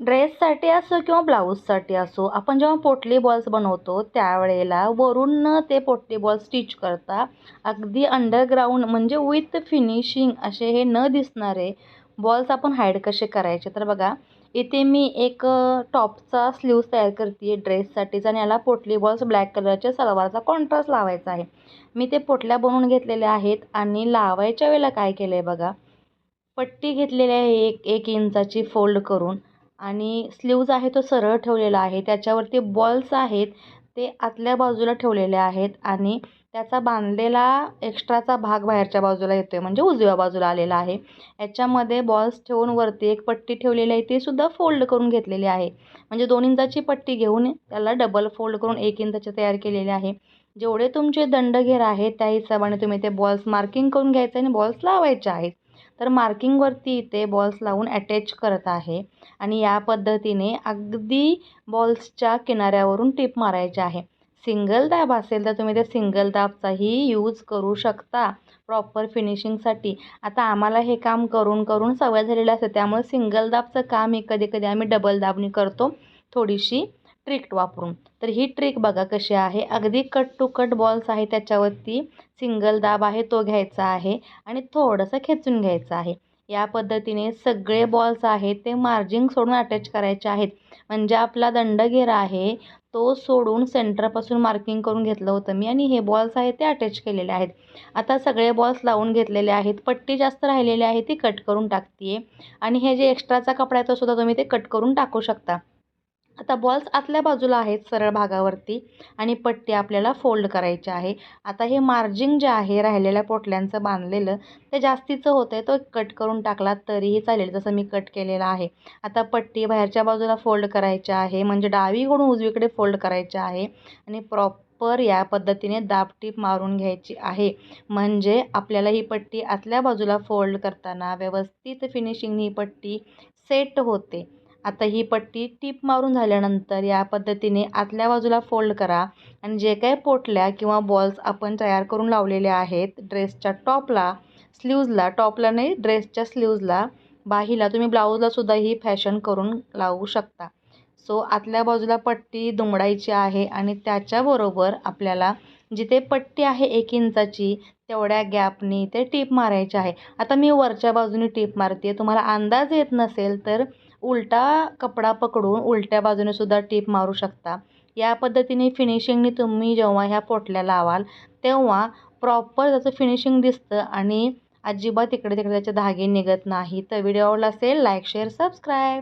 ड्रेससाठी असो किंवा ब्लाऊजसाठी असो आपण जेव्हा पोटली बॉल्स बनवतो त्यावेळेला वरून ते पोटली बॉल स्टिच करता. अगदी अंडरग्राऊंड म्हणजे विथ फिनिशिंग असे हे न दिसणारे बॉल्स आपण हाईड कसे करायचे? तर बघा इथे मी एक टॉपचा स्लीव्ज तयार करते आहे ड्रेससाठीचा आणि याला पोटली बॉल्स ब्लॅक कलरच्या सलवारचा कॉन्ट्रास्ट लावायचा आहे. मी ते पोटल्या बनवून घेतलेल्या आहेत आणि लावायच्या वेळेला काय केलं आहे बघा? पट्टी घेतलेली आहे एक एक इंचाची फोल्ड करून. आणि स्लीव्ज आहे तो सरळ ठेवलेला आहे. त्याच्यावरती बॉल्स आहेत ते आतल्या बाजूला ठेवलेले आहेत आणि त्याचा बांधलेला एक्स्ट्राचा भाग बाहेरच्या बाजूला येतो आहे म्हणजे उजव्या बाजूला आलेला आहे. याच्यामध्ये बॉल्स ठेवून वरती एक पट्टी ठेवलेली आहे ती सुद्धा फोल्ड करून घेतलेली आहे. म्हणजे दोन इंचाची पट्टी घेऊन त्याला डबल फोल्ड करून एक इंचाचे तयार केलेले आहे. जेवढे तुमचे दंडघेर आहेत त्या हिशोबाने तुम्ही ते बॉल्स मार्किंग करून घ्यायचे आणि बॉल्स लावायचे आहेत. तर मार्किंगवरती इथे बॉल्स लावून अटॅच करत आहे. आणि या पद्धतीने अगदी बॉल्सच्या किनाऱ्यावरून टिप मारायची आहे. सिंगल दाब असेल तर तुम्ही ते सिंगल दाबचाही यूज करू शकता प्रॉपर फिनिशिंगसाठी आता आम्हाला हे काम करून करून सवय झालेली असते त्यामुळे सिंगल दाबचं काम हे कधी कधी आम्ही डबल दाबणी करतो. थोडीशी ट्रिक वापरून. तर ही ट्रिक बघा कशी आहे. अगदी कट टू कट बॉल्स आहे त्याच्यावरती. सिंगल दाब आहे तो घ्यायचा आहे आणि थोडंसं खेचून घ्यायचं आहे. या पद्धतीने सगळे बॉल्स आहेत ते मार्जिंग सोडून अटॅच करायचे आहेत. म्हणजे आपला दंडगेरा आहे तो सोडून सेंटरपासून मार्किंग करून घेतलं होतं मी आणि हे बॉल्स आहेत ते अटॅच केलेले आहेत. आता सगळे बॉल्स लावून घेतलेले आहेत. पट्टी जास्त राहिलेली आहे ती कट करून टाकते आणि हे जे एक्स्ट्राचा कपडा आहे तो सुद्धा तुम्ही ते कट करून टाकू शकता. आता बॉल्स आतल्या बाजूला आहेत सरळ भागावरती आणि पट्टी आपल्याला फोल्ड करायची आहे. आता हे मार्जिंग जे आहे राहिलेल्या पोटल्यांचं बांधलेलं ते जास्तीचं होतं आहे तो कट करून टाकला तरीही चालेल जसं मी कट केलेलं आहे. आता पट्टी बाहेरच्या बाजूला फोल्ड करायची आहे म्हणजे डावीकडून उजवीकडे फोल्ड करायची आहे आणि प्रॉपर या पद्धतीने दाबटीप मारून घ्यायची आहे. म्हणजे आपल्याला ही पट्टी आतल्या बाजूला फोल्ड करताना व्यवस्थित फिनिशिंग ही पट्टी सेट होते. आता ही पट्टी टीप मारून झाल्यानंतर या पद्धतीने आतल्या बाजूला फोल्ड करा आणि जे काही पोटल्या किंवा बॉल्स आपण तयार करून लावलेले आहेत ड्रेसच्या टॉपला स्लीव्जला टॉपला नाही ड्रेसच्या स्लीव्जला बाहीला तुम्ही ब्लाऊजलासुद्धा ही फॅशन करून लावू शकता. सो आतल्या बाजूला पट्टी दुमडायची आहे आणि त्याच्याबरोबर आपल्याला जिथे पट्टी आहे एक इंचाची तेवढ्या गॅपनी ते टीप मारायची आहे. आता मी वरच्या बाजूने टीप मारते तुम्हाला अंदाज येत नसेल तर उलटा कपडा पकडून उलट्या बाजूने सुद्धा टीप मारू शकता. या पद्धतीने फिनिशिंगने तुम्ही जेव्हा ह्या पोटल्या लावाल तेव्हा प्रॉपर त्याचं फिनिशिंग दिसतं आणि अजिबात इकडे तिकडे त्याचे धागे निघत नाही. तर व्हिडिओ आवडला असेल लाईक शेअर सबस्क्राईब